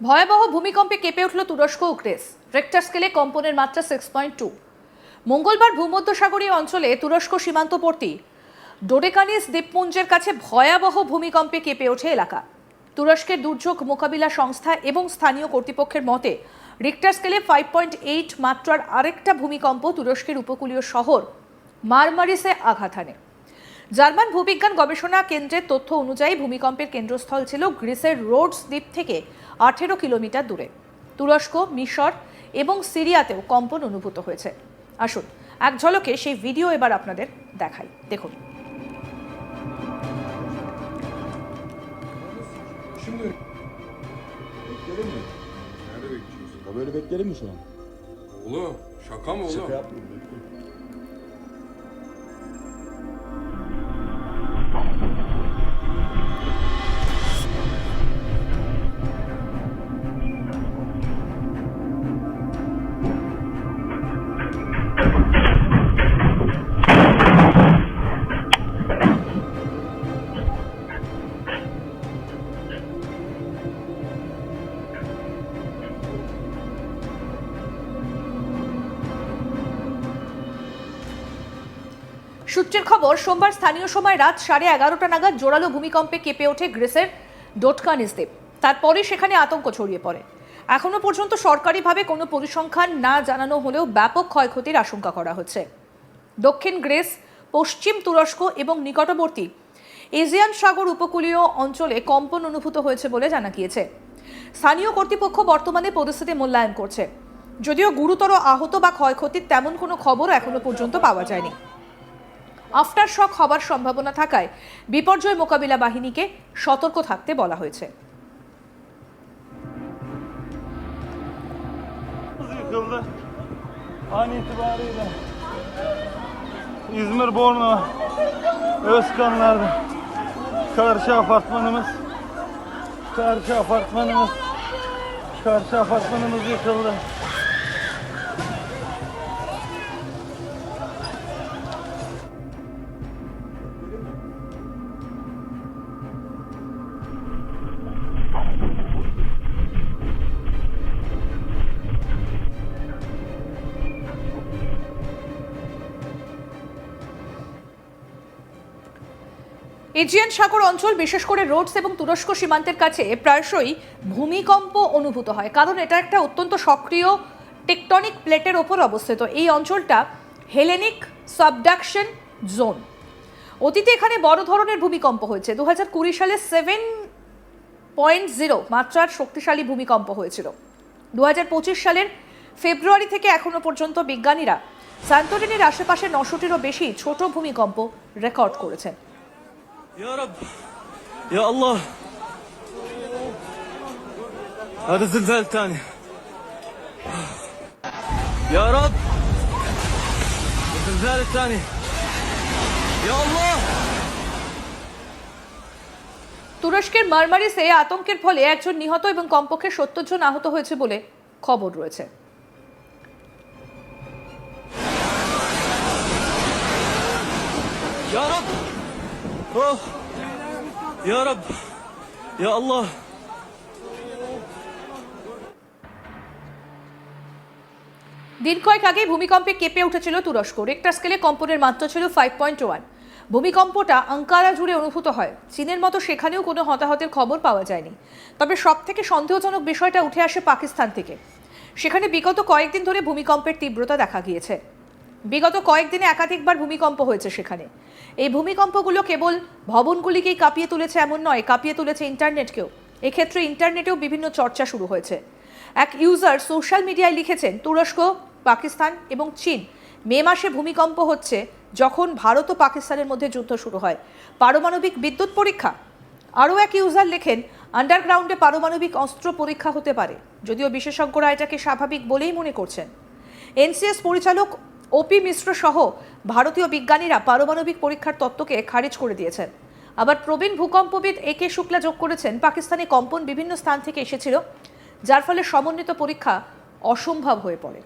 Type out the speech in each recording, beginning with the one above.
ভয়াবহ ভূমিকম্পে কেঁপে উঠল তুরস্ক ও গ্রেস। রেক্টার স্কেলে কম্পনের মাত্রা সিক্স পয়েন্ট টু মঙ্গলবার ভূমধ্যসাগরীয় অঞ্চলে তুরস্ক সীমান্তবর্তী ডোডেকানিস দ্বীপপুঞ্জের কাছে ভয়াবহ ভূমিকম্পে কেঁপে ওঠে এলাকা। তুরস্কের দুর্যোগ মোকাবিলা সংস্থা এবং স্থানীয় কর্তৃপক্ষের মতে রিক্টার স্কেলে ফাইভ পয়েন্ট এইট মাত্রার আরেকটা ভূমিকম্প তুরস্কের উপকূলীয় শহর মারমারিসে আঘাত হানে। জার্মান ভূবিজ্ঞান গবেষণা কেন্দ্রের তথ্য অনুযায়ী ভূমিকম্পের কেন্দ্রস্থল ছিল গ্রিসের রোডস দ্বীপ থেকে আঠেরো কিলোমিটার দূরে তুরস্ক, মিশর এবং সিরিয়াতেও কম্পন অনুভূত হয়েছে আসুন, এক ঝলকে সেই ভিডিও এবার আপনাদের দেখাই দেখুন? Böyle bekleyelim mi şu an? Oğlum şaka mı oğlum? Şaka yapmıyorum. সূত্রের খবর, সোমবার স্থানীয় সময় রাত সাড়ে এগারোটা নাগাদ জোরালো ভূমিকম্পে কেঁপে ওঠে গ্রিসের ডোটকানিস দ্বীপ তারপরে সেখানে আতঙ্ক ছড়িয়ে পড়ে। এখনও পর্যন্ত সরকারিভাবে কোনো পরিসংখ্যান না জানানো হলেও ব্যাপক ক্ষয়ক্ষতির আশঙ্কা করা হচ্ছে। দক্ষিণ গ্রিস, পশ্চিম তুরস্ক এবং নিকটবর্তী এজিয়ান সাগর উপকূলীয় অঞ্চলে কম্পন অনুভূত হয়েছে বলে জানা গিয়েছে। স্থানীয় কর্তৃপক্ষ বর্তমানে পরিস্থিতি মূল্যায়ন করছে। যদিও গুরুতর আহত বা ক্ষয়ক্ষতির তেমন কোনো খবর এখনও পর্যন্ত পাওয়া যায়নি। আফটার শক হবার সম্ভাবনা থাকায় বিপর্যয় মোকাবিলা বাহিনীকে সতর্ক থাকতে বলা হয়েছে yıkıldı. An itibariyle İzmir Borna Özkanlar'da karşı apartmanımız karşı apartmanımız karşı apartmanımız yıkıldı. Aegean সাগর অঞ্চল, বিশেষ করে রোডস এবং তুরস্ক সীমান্তের কাছে প্রায়শই ভূমিকম্প অনুভূত হয়। কারণ এটা একটা অত্যন্ত সক্রিয় টেকটনিক প্লেটের ওপর অবস্থিত। এই অঞ্চলটা হেলেনিক সাবডাকশন জোন। অতীতে এখানে বড় ধরনের ভূমিকম্প হয়েছে। দু হাজার কুড়ি সালে সেভেন পয়েন্ট জিরো মাত্রার শক্তিশালী ভূমিকম্প হয়েছিল। দু হাজার পঁচিশ সালের ফেব্রুয়ারি থেকে এখনও পর্যন্ত বিজ্ঞানীরা সান্তরিনের আশেপাশে নশোটিরও বেশি ছোট ভূমিকম্প রেকর্ড করেছেন। Ya Rab Ya Allah هذا زلزال ثاني يا رب الزلزال الثاني يا الله তুরস্কের মারমারিসে আতঙ্কের ফলে একজন নিহত এবং কমপক্ষে সত্তর জন আহত হয়েছে বলে খবর রয়েছে يا رب يا رب يا الله দিন কয়েক আগে ভূমিকম্পে কেঁপে উঠেছিল তুরস্ক। রেক্টার স্কেলে কম্পনের মাত্রা ছিল ফাইভ পয়েন্ট ওয়ান ভূমিকম্পটা আঙ্কারা জুড়ে অনুভূত হয়। চীনের মতো সেখানেও কোনো হতাহতের খবর পাওয়া যায়নি। তবে সব থেকে সন্দেহজনক বিষয়টা উঠে আসে পাকিস্তান থেকে। সেখানে বিগত কয়েকদিন ধরে ভূমিকম্পের তীব্রতা দেখা গিয়েছে। বিগত কয়েকদিনে একাধিকবার ভূমিকম্প হয়েছে সেখানে। এই ভূমিকম্পগুলো কেবল ভবনগুলিকেই কাঁপিয়ে তুলেছে এমন নয়, কাঁপিয়ে তুলেছে ইন্টারনেটকেও। এক্ষেত্রে ইন্টারনেটেও বিভিন্ন চর্চা শুরু হয়েছে। এক ইউজার সোশ্যাল মিডিয়ায় লিখেছেন, তুরস্ক, পাকিস্তান এবং চীন, মে মাসে ভূমিকম্প হচ্ছে যখন ভারত ও পাকিস্তানের মধ্যে যুদ্ধ শুরু হয়। পারমাণবিক বিদ্যুৎ পরীক্ষা। আরও এক ইউজার লেখেন, আন্ডারগ্রাউন্ডে পারমাণবিক অস্ত্র পরীক্ষা হতে পারে। যদিও বিশেষজ্ঞরা এটাকে স্বাভাবিক বলেই মনে করছেন। এনসিএস পরিচালক ওপি মিশ্র সহ ভারতীয় বিজ্ঞানীরা পারমাণবিক পরীক্ষার তত্ত্বকে খারিজ করে দিয়েছেন। আবার প্রবীণ ভূকম্পবিদ এ কে শুক্লা যোগ করেছেন, পাকিস্তানে কম্পন বিভিন্ন স্থান থেকে এসেছিল, যার ফলে সমন্বিত পরীক্ষা অসম্ভব হয়ে পড়ে।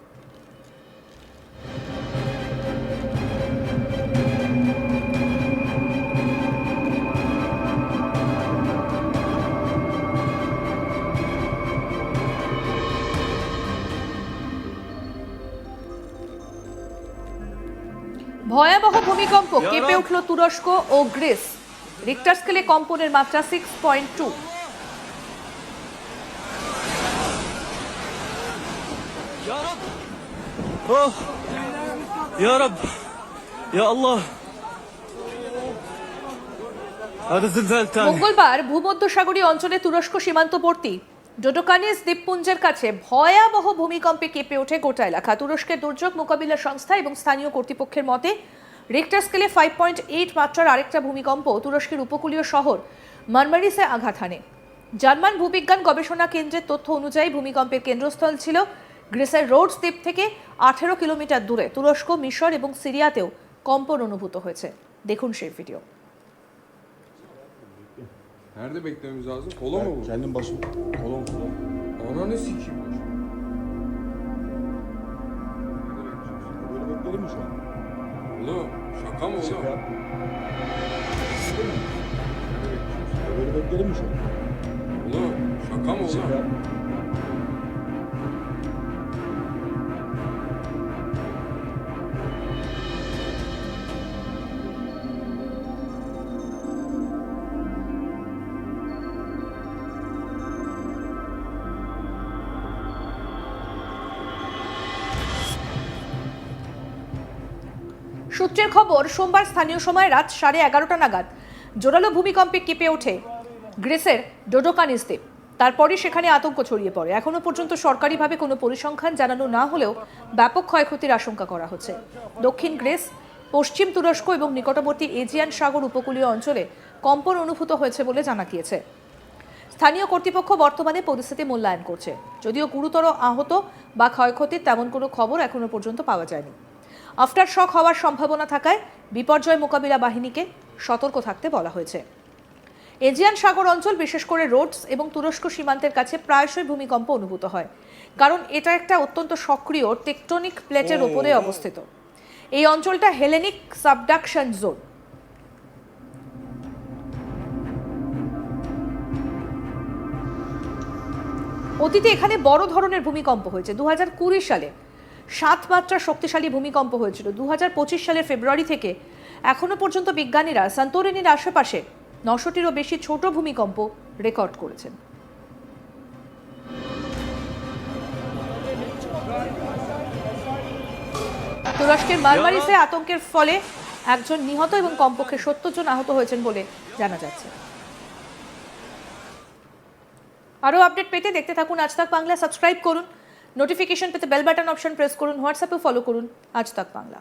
ভয়াবহ ভূমিকম্প কেঁপে উঠল তুরস্ক ও গ্রিস। রিক্টার স্কেলে কম্পনের মাত্রা সিক্স পয়েন্ট টু মঙ্গলবার ভূমধ্যসাগরীয় অঞ্চলে তুরস্ক সীমান্তবর্তী ডোডোকানিস দ্বীপপুঞ্জের কাছে ভয়াবহ ভূমিকম্পে কেঁপে ওঠে গোটা এলাকা। তুরস্কের দুর্যোগ মোকাবিলা সংস্থা এবং স্থানীয় কর্তৃপক্ষের মতে, রিক্টার স্কেলে ফাইভ পয়েন্ট এইট মাত্রার আরেকটা ভূমিকম্প তুরস্কের উপকূলীয় শহর মারমারিসে আঘাত হানে। জার্মান ভূবিজ্ঞান গবেষণা কেন্দ্রের তথ্য অনুযায়ী ভূমিকম্পের কেন্দ্রস্থল ছিল গ্রিসের রোডস দ্বীপ থেকে আঠেরো কিলোমিটার দূরে। তুরস্ক, মিশর এবং সিরিয়াতেও কম্পন অনুভূত হয়েছে। দেখুন সেই video. Nerede beklememiz lazım? Kola mı bu? Kendin başım. Kolon kolon. Ananı sikeyim. Nerede bekleyeceğiz? Böyle beklenir mi şu an? Oğlum şaka mı Şaka oğlum? yap. Nerede bekleyeceğiz? Böyle beklenir mi şu an? Oğlum şaka mı Şaka oğlum? সূত্রের খবর, সোমবার স্থানীয় সময় রাত সাড়ে এগারোটা নাগাদ জোরালো ভূমিকম্পে কেঁপে ওঠে গ্রেসের ডোডোকানিস দ্বীপ তারপরই সেখানে আতঙ্ক ছড়িয়ে পড়ে। এখনও পর্যন্ত সরকারিভাবে কোনো পরিসংখ্যান জানানো না হলেও ব্যাপক ক্ষয়ক্ষতির আশঙ্কা করা হচ্ছে। দক্ষিণ গ্রেস, পশ্চিম তুরস্ক এবং নিকটবর্তী এজিয়ান সাগর উপকূলীয় অঞ্চলে কম্পন অনুভূত হয়েছে বলে জানা গিয়েছে। স্থানীয় কর্তৃপক্ষ বর্তমানে পরিস্থিতি মূল্যায়ন করছে। যদিও গুরুতর আহত বা ক্ষয়ক্ষতির তেমন কোনো খবর এখনও পর্যন্ত পাওয়া যায়নি। আফটার শক হওয়ার সম্ভাবনা থাকায় বিপর্যয় মোকাবিলা বাহিনীকে সতর্ক থাকতে বলা হয়েছে। এজিয়ান সাগর অঞ্চল বিশেষ করে রোডস এবং তুরস্ক সীমান্তের কাছে প্রায়শই ভূমিকম্প অনুভূত হয় কারণ এটা একটা অত্যন্ত সক্রিয় টেকটনিক প্লেটের ওপরে অবস্থিত। এই অঞ্চলটা হেলেনিক সাবডাকশন জোন। অতীতে এখানে বড় ধরনের ভূমিকম্প হয়েছে। দু কুড়ি সালে সাত মাত্রার শক্তিশালী ভূমিকম্প হয়েছিল। দু হাজার পঁচিশ সালের ফেব্রুয়ারি থেকে এখনও পর্যন্ত বিজ্ঞানীরা সান্তোরিনির আশেপাশে নশোটিরও বেশি ছোট ভূমিকম্প রেকর্ড করেছেন। তুরস্কের মারমারিসে আতঙ্কের ফলে একজন নিহত এবং কমপক্ষে সত্তর জন আহত হয়েছেন বলে জানা যাচ্ছে। আরও আপডেট পেতে দেখতে থাকুন। আজ তাক বাংলা, সাবস্ক্রাইব করুন। নোটিফিকেশন পেতে বেল বাটন অপশন প্রেস করুন হোয়াটসঅ্যাপেও ফলো করুন। আজ তাক বাংলা।